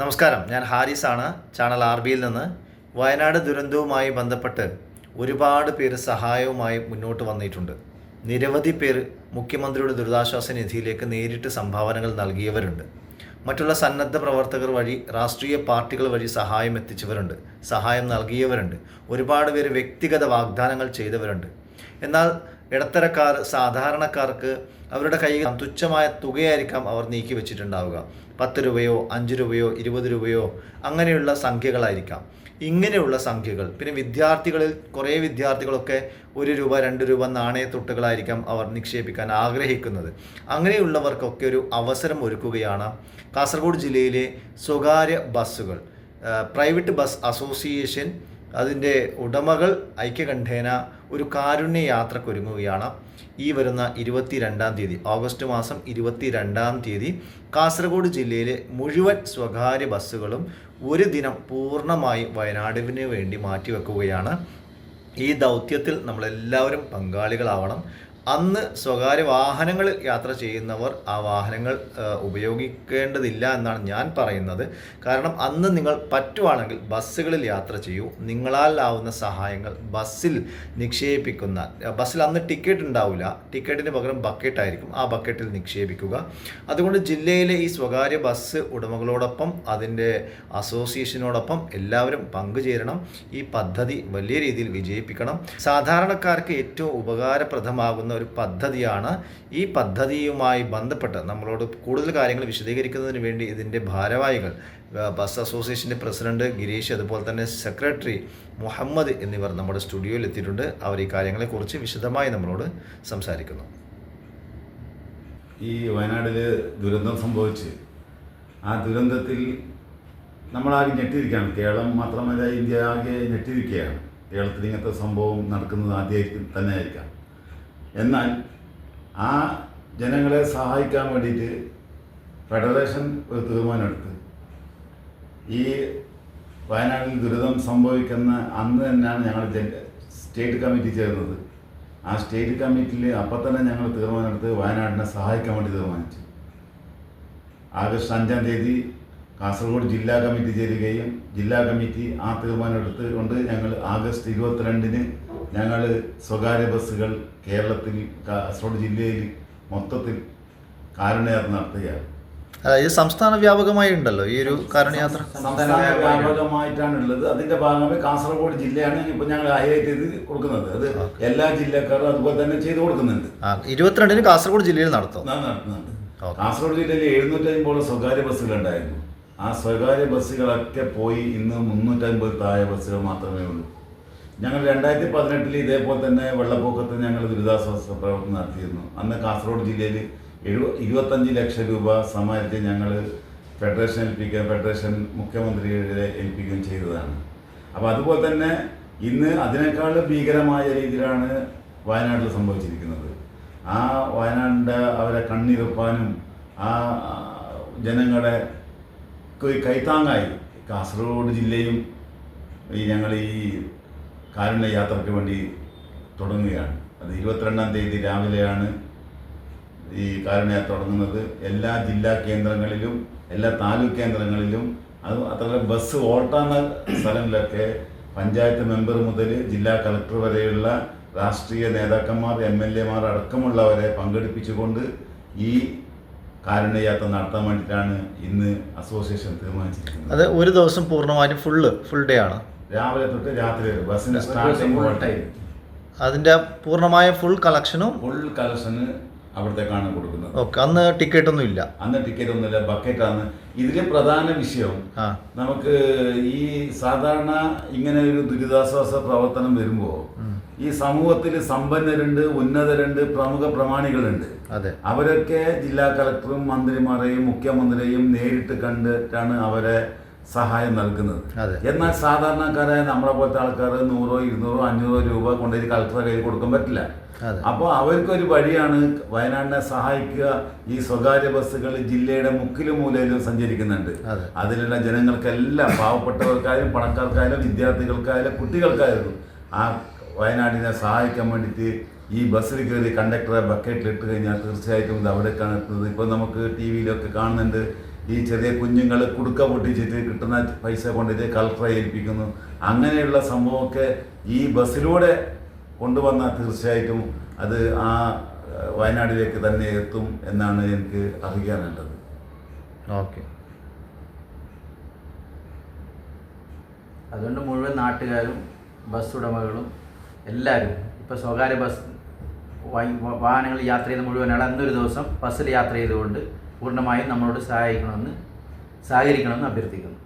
നമസ്കാരം. ഞാൻ ഹാരിസാണ്. Channel R ബിയിൽ നിന്ന്. വയനാട് ദുരന്തവുമായി ബന്ധപ്പെട്ട് ഒരുപാട് പേര് സഹായവുമായി മുന്നോട്ട് വന്നിട്ടുണ്ട്. നിരവധി പേർ മുഖ്യമന്ത്രിയുടെ ദുരിതാശ്വാസ നിധിയിലേക്ക് നേരിട്ട് സംഭാവനകൾ നൽകിയവരുണ്ട്. മറ്റുള്ള സന്നദ്ധ പ്രവർത്തകർ വഴി രാഷ്ട്രീയ പാർട്ടികൾ വഴി സഹായം എത്തിച്ചവരുണ്ട്. സഹായം നൽകിയവരുണ്ട്. ഒരുപാട് പേര് വ്യക്തിഗത വാഗ്ദാനങ്ങൾ ചെയ്തവരുണ്ട്. എന്നാൽ ഇടത്തരക്കാർ സാധാരണക്കാർക്ക് അവരുടെ കയ്യിൽ തുച്ഛമായ തുകയായിരിക്കാം അവർ നീക്കി വെച്ചിട്ടുണ്ടാവുക പത്ത് രൂപയോ അഞ്ച് രൂപയോ ഇരുപത് രൂപയോ അങ്ങനെയുള്ള സംഖ്യകളായിരിക്കാം. ഇങ്ങനെയുള്ള സംഖ്യകൾ. പിന്നെ വിദ്യാർത്ഥികളിൽ കുറേ വിദ്യാർത്ഥികളൊക്കെ ഒരു രൂപ രണ്ട് രൂപ നാണയത്തൊട്ടുകളായിരിക്കാം അവർ നിക്ഷേപിക്കാൻ ആഗ്രഹിക്കുന്നത്. അങ്ങനെയുള്ളവർക്കൊക്കെ ഒരു അവസരം ഒരുക്കുകയാണ് കാസർഗോഡ് ജില്ലയിലെ സ്വകാര്യ ബസ്സുകൾ. പ്രൈവറ്റ് ബസ് അസോസിയേഷൻ അതിന്റെ ഉടമകൾ ഐക്യകണ്ഠേന ഒരു കാരുണ്യ യാത്രക്കൊരുങ്ങുകയാണ്. ഈ വരുന്ന ഇരുപത്തി രണ്ടാം തീയതി ഓഗസ്റ്റ് മാസം ഇരുപത്തി രണ്ടാം തീയതി കാസർഗോഡ് ജില്ലയിലെ മുഴുവൻ സ്വകാര്യ ബസ്സുകളും ഒരു ദിനം പൂർണമായി വയനാടിന് വേണ്ടി മാറ്റിവെക്കുകയാണ്. ഈ ദൗത്യത്തിൽ നമ്മളെല്ലാവരും പങ്കാളികളാവണം. അന്ന് സ്വകാര്യ വാഹനങ്ങളിൽ യാത്ര ചെയ്യുന്നവർ ആ വാഹനങ്ങൾ ഉപയോഗിക്കേണ്ടതില്ല എന്നാണ് ഞാൻ പറയുന്നത്. കാരണം അന്ന് നിങ്ങൾ പറ്റുവാണെങ്കിൽ ബസ്സുകളിൽ യാത്ര ചെയ്യൂ. നിങ്ങളാൽ ആവുന്ന സഹായങ്ങൾ ബസ്സിൽ നിക്ഷേപിക്കുന്ന ബസ്സിൽ അന്ന് ടിക്കറ്റ് ഉണ്ടാവില്ല ടിക്കറ്റിന് പകരം ബക്കറ്റ് ആയിരിക്കും. ആ ബക്കറ്റിൽ നിക്ഷേപിക്കുക. അതുകൊണ്ട് ജില്ലയിലെ ഈ സ്വകാര്യ ബസ് ഉടമകളോടൊപ്പം അതിന്റെ അസോസിയേഷനോടൊപ്പം എല്ലാവരും പങ്കുചേരണം. ഈ പദ്ധതി വലിയ രീതിയിൽ വിജയിപ്പിക്കണം. സാധാരണക്കാർക്ക് ഏറ്റവും ഉപകാരപ്രദമാകുന്ന ഒരു പദ്ധതിയാണ്. ഈ പദ്ധതിയുമായി ബന്ധപ്പെട്ട് നമ്മളോട് കൂടുതൽ കാര്യങ്ങൾ വിശദീകരിക്കുന്നതിന് വേണ്ടി ഇതിന്റെ ഭാരവാഹികൾ ബസ് അസോസിയേഷന്റെ പ്രസിഡന്റ് ഗിരീഷ് അതുപോലെ തന്നെ സെക്രട്ടറി മുഹമ്മദ് എന്നിവർ നമ്മുടെ സ്റ്റുഡിയോയിൽ എത്തിയിട്ടുണ്ട്. അവർ ഈ കാര്യങ്ങളെക്കുറിച്ച് വിശദമായി നമ്മളോട് സംസാരിക്കുന്നു. ഈ വയനാടിൽ ദുരന്തം സംഭവിച്ച് ആ ദുരന്തത്തിൽ നമ്മളാകെ ഞെട്ടിരിക്കുകയാണ് കേരളം മാത്രമല്ല ഇന്ത്യ ആകെ ഞെട്ടിരിക്കുകയാണ് കേരളത്തിൽ ഇങ്ങനത്തെ സംഭവം നടക്കുന്നത് ആദ്യമായിരിക്കും തന്നെ ആയിരിക്കാം എന്നാൽ ആ ജനങ്ങളെ സഹായിക്കാൻ വേണ്ടിയിട്ട് ഫെഡറേഷൻ ഒരു തീരുമാനമെടുത്ത്. ഈ വയനാട്ടിൽ ദുരിതം സംഭവിക്കുന്ന അന്ന് തന്നെയാണ് ഞങ്ങൾ സ്റ്റേറ്റ് കമ്മിറ്റി ചേർന്നത്. ആ സ്റ്റേറ്റ് കമ്മിറ്റിയിൽ അപ്പം തന്നെ ഞങ്ങൾ തീരുമാനമെടുത്ത് വയനാടിനെ സഹായിക്കാൻ വേണ്ടി തീരുമാനിച്ചു. ആഗസ്റ്റ് അഞ്ചാം തീയതി കാസർഗോഡ് ജില്ലാ കമ്മിറ്റി ചേരുകയും ജില്ലാ കമ്മിറ്റി ആ തീരുമാനം എടുത്തുകൊണ്ട് ഞങ്ങൾ ആഗസ്റ്റ് ഇരുപത്തിരണ്ടിന് ഞങ്ങൾ സ്വകാര്യ ബസ്സുകൾ കേരളത്തിൽ കാസർഗോഡ് ജില്ലയിൽ മൊത്തത്തിൽ കാരണയാത്ര നടത്തുകയാണ്. അതായത് സംസ്ഥാന വ്യാപകമായി ഉണ്ടല്ലോ ഈ ഒരു കാരണയാത്ര സംസ്ഥാന വ്യാപകമായിട്ടാണ് ഉള്ളത് അതിന്റെ ഭാഗമായി കാസർഗോഡ് ജില്ലയാണ് ഇപ്പൊ ഞങ്ങൾ ഹൈലൈറ്റ് ചെയ്ത് കൊടുക്കുന്നത്. അത് എല്ലാ ജില്ലക്കാരും അതുപോലെ തന്നെ ചെയ്തു കൊടുക്കുന്നുണ്ട്. ഇരുപത്തിരണ്ടിന് കാസർഗോഡ് ജില്ലയിൽ നടത്തും? നടത്തുന്നുണ്ട് കാസർഗോഡ് ജില്ലയിൽ എഴുന്നൂറ്റമ്പത് സ്വകാര്യ ബസ്സുകളുണ്ടായിരുന്നു ആ സ്വകാര്യ ബസ്സുകളൊക്കെ പോയി ഇന്ന് മുന്നൂറ്റമ്പത് താഴെ ബസ്സുകൾ മാത്രമേ ഉള്ളൂ. ഞങ്ങൾ രണ്ടായിരത്തി പതിനെട്ടിൽ ഇതേപോലെ തന്നെ വെള്ളപ്പൊക്കത്ത് ഞങ്ങൾ ദുരിതാശ്വാസ പ്രവർത്തനം നടത്തിയിരുന്നു. അന്ന് കാസർഗോഡ് ജില്ലയിൽ എഴുപ ഇരുപത്തഞ്ച് ലക്ഷം രൂപ സമാഹരിച്ച് ഞങ്ങൾ ഫെഡറേഷൻ ഏൽപ്പിക്കുക ഫെഡറേഷൻ മുഖ്യമന്ത്രിയുടെ ഏൽപ്പിക്കുകയും ചെയ്തതാണ്. അപ്പോൾ അതുപോലെ തന്നെ ഇന്ന് അതിനേക്കാൾ ഭീകരമായ രീതിയിലാണ് വയനാട്ടിൽ സംഭവിച്ചിരിക്കുന്നത്. ആ വയനാടിന്റെ അവരെ കണ്ണിറുപ്പാനും ആ ജനങ്ങളുടെ കൈത്താങ്ങായി. കാസർഗോഡ് ജില്ലയും ഈ ഞങ്ങൾ ഈ കാരുണ്യ യാത്രയ്ക്ക് വേണ്ടി തുടങ്ങുകയാണ്. അത് ഇരുപത്തിരണ്ടാം തീയതി രാവിലെയാണ് ഈ കാരുണ്യയാത്ര തുടങ്ങുന്നത്. എല്ലാ ജില്ലാ കേന്ദ്രങ്ങളിലും എല്ലാ താലൂക്ക് കേന്ദ്രങ്ങളിലും അത് അത്ര ബസ് ഓട്ടാന്ന സ്ഥലങ്ങളിലൊക്കെ പഞ്ചായത്ത് മെമ്പർ മുതൽ ജില്ലാ കളക്ടർ വരെയുള്ള രാഷ്ട്രീയ നേതാക്കന്മാർ എം എൽ എമാർ അടക്കമുള്ളവരെ പങ്കെടുപ്പിച്ചുകൊണ്ട് ഈ കാരുണ്യയാത്ര നടത്താൻ വേണ്ടിയിട്ടാണ് ഇന്ന് അസോസിയേഷൻ തീരുമാനിച്ചിരിക്കുന്നത്. അത് ഒരു ദിവസം പൂർണമായിട്ടും ഫുള്ള് ഫുൾ ഡേ ആണ്. രാവിലെ തൊട്ട് രാത്രി വരെ. ബസ്സിന് സ്റ്റാർട്ടിംഗ് ടൈം അതിന്റെ പൂർണമായ ഫുൾ കളക്ഷനും ഫുൾ കളക്ഷന് അവിടത്തേക്കാണ് കൊടുക്കുന്നത്. ഓക്കെ അന്ന് ടിക്കറ്റ് ഒന്നും ഇല്ല. അന്ന് ടിക്കറ്റ് ഒന്നും ഇല്ല ബക്കറ്റ് ആണ്. ഇതിലെ പ്രധാന വിഷയം നമുക്ക് ഈ സാധാരണ ഇങ്ങനെ ഒരു ദുരിതാശ്വാസ പ്രവർത്തനം വരുമ്പോൾ ഈ സമൂഹത്തിൽ സമ്പന്നരുണ്ട് ഉന്നതരുണ്ട് പ്രമുഖ പ്രമാണികളുണ്ട്. അതെ. അവരൊക്കെ ജില്ലാ കളക്ടറും മന്ത്രിമാരെയും മുഖ്യമന്ത്രിയെയും നേരിട്ട് കണ്ടിട്ടാണ് അവരെ സഹായം നൽകുന്നത്. എന്നാൽ സാധാരണക്കാരായ നമ്മളെ പോലത്തെ ആൾക്കാർ നൂറോ ഇരുന്നൂറോ അഞ്ഞൂറോ രൂപ കൊണ്ടുപോയി കളക്ടറെ കയ്യിൽ കൊടുക്കാൻ പറ്റില്ല. അപ്പോൾ അവർക്കൊരു വഴിയാണ് വയനാടിനെ സഹായിക്കുക. ഈ സ്വകാര്യ ബസ്സുകൾ ജില്ലയുടെ മുക്കിലും മൂലയിലും സഞ്ചരിക്കുന്നുണ്ട്. അതെ. അതിലുള്ള ജനങ്ങൾക്കെല്ലാം പാവപ്പെട്ടവർക്കായാലും പണക്കാർക്കായാലും വിദ്യാർത്ഥികൾക്കായാലും കുട്ടികൾക്കായാലും ആ വയനാടിനെ സഹായിക്കാൻ വേണ്ടിയിട്ട് ഈ ബസ്സിൽ കയറി കണ്ടക്ടറെ ബക്കറ്റിൽ ഇട്ട് കഴിഞ്ഞാൽ തീർച്ചയായിട്ടും ഇത് അവിടേക്കാണ് എത്തുന്നത്. ഇപ്പോൾ നമുക്ക് ടി വിയിലൊക്കെ കാണുന്നുണ്ട്. ഈ ചെറിയ കുഞ്ഞുങ്ങൾ കുടുക്ക പൊട്ടിച്ചിട്ട് കിട്ടുന്ന പൈസ കൊണ്ടിട്ട് കളക്ടറെ ഏൽപ്പിക്കുന്നു അങ്ങനെയുള്ള സംഭവമൊക്കെ ഈ ബസ്സിലൂടെ കൊണ്ടുവന്നാൽ തീർച്ചയായിട്ടും അത് ആ വയനാടിലേക്ക് വയനാട്ടിലേക്ക് തന്നെ എത്തും എന്നാണ് എനിക്ക് അറിയാനുള്ളത്. ഓക്കെ. അതുകൊണ്ട് മുഴുവൻ നാട്ടുകാരും ബസ് ഉടമകളും എല്ലാവരും ഇപ്പോൾ സ്വകാര്യ ബസ് വാഹനങ്ങൾ വാഹനങ്ങളിൽ യാത്ര ചെയ്ത് മുഴുവൻ ആൾ അന്നൊരു ദിവസം ബസ്സിൽ യാത്ര ചെയ്തുകൊണ്ട് പൂർണമായും നമ്മളോട് സഹായിക്കണമെന്ന് സഹകരിക്കണമെന്ന് അഭ്യർത്ഥിക്കുന്നു.